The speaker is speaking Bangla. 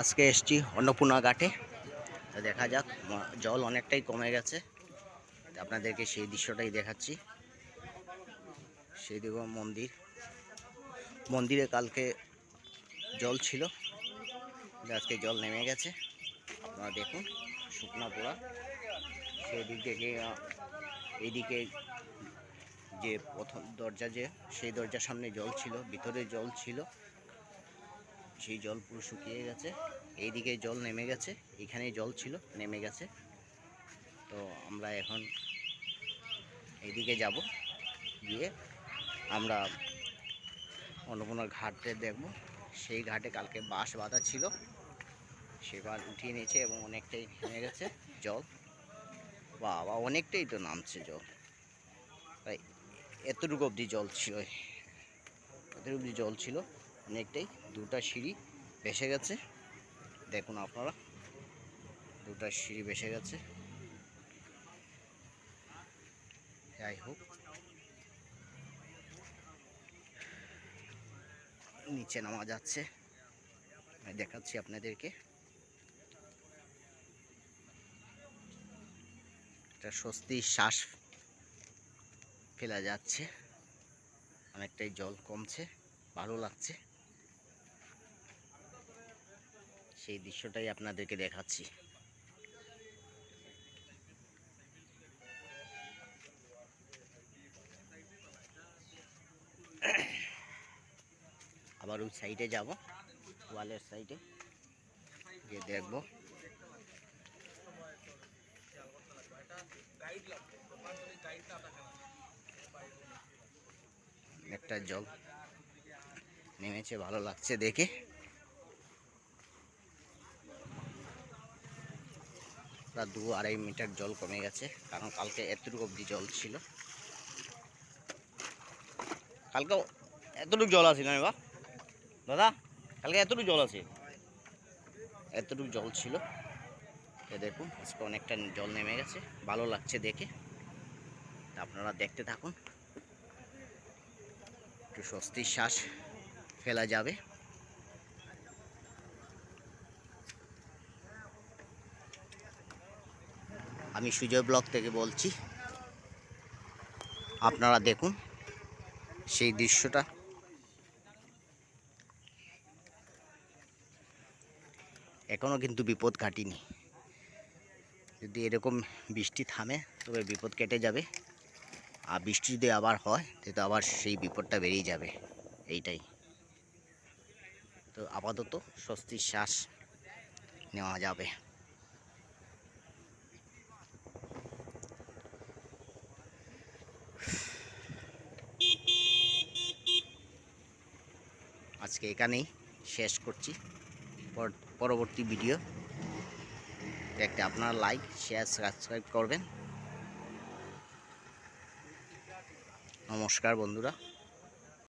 আজকে এসছি অন্নপূর্ণা ঘাটে। দেখা যাক জল অনেকটাই কমে গেছে। আপনাদেরকে সেই দৃশ্যটাই দেখাচ্ছি। সেই দিকে মন্দির। মন্দিরে কালকে জল ছিল আজকে জল নেমে গেছে। আপনারা দেখুন, শুকনা পোড়া। সেই দিক থেকে এইদিকে যে প্রথম দরজা যে, সেই দরজার সামনে জল ছিল, ভিতরে জল ছিল। সেই জল পুরো শুকিয়ে গেছে। এইদিকে জল নেমে গেছে। এখানে জল ছিল, নেমে গেছে। তো আমরা এখন এইদিকে যাব। গিয়ে আমরা অন্নপূর্ণার ঘাটে দেখব। সেই ঘাটে কালকে বাঁশ বাঁধা ছিল। সেবার উঠিয়ে নিয়েছে এবং অনেকটাই নেমে গেছে জল। বাবা, অনেকটাই তো নামছে জল। তাই এতটুকু অবধি জল ছিল। এতটুকু অবধি জল ছিল। অনেকটাই, দুটা সিঁড়ি ভেসে গেছে। দেখুন আপনারা, দুটা সিঁড়ি বেসে গেছে। যাই হোক, নিচে নামা যাচ্ছে। আমি দেখাচ্ছি আপনাদেরকে। একটা স্বস্তির শ্বাস ফেলা যাচ্ছে। অনেকটাই জল কমছে, ভালো লাগছে। সেই দৃশ্যটাই আপনাদেরকে দেখাচ্ছি। আবার ওই সাইডে যাব, ওয়ালের সাইডে। গিয়ে দেখব। একটা জল নেমেছে, ভালো লাগছে দেখে। প্রায় দু আড়াই মিটার জল কমে গেছে, কারণ কালকে এতটুকু অবধি জল ছিল। কালকে এতটুকু জল আছে না বা দাদা, কালকে এতটুকু জল আছে? এতটুকু জল ছিল। এ দেখুন, আজকে অনেকটা জল নেমে গেছে, ভালো লাগছে দেখে। আপনারা দেখতে থাকুন। একটু স্বস্তির শ্বাস ফেলা যাবে। আমি সুজয় ব্লক থেকে বলছি, আপনারা দেখুন সেই দৃশ্যটা। এখনও কিন্তু বিপদ কাটিনি যদি এরকম বৃষ্টি থামে, তবে বিপদ কেটে যাবে। আর বৃষ্টি যদি আবার হয় তো আবার সেই বিপদটা বেরিয়ে যাবে। এইটাই। তো আপাতত স্বস্তির শ্বাস নেওয়া যাবে। আজকে এখানেই শেষ করছি। পর- পরবর্তী ভিডিও দেখতে আপনারা লাইক শেয়ার সাবস্ক্রাইব করবেন। নমস্কার বন্ধুরা।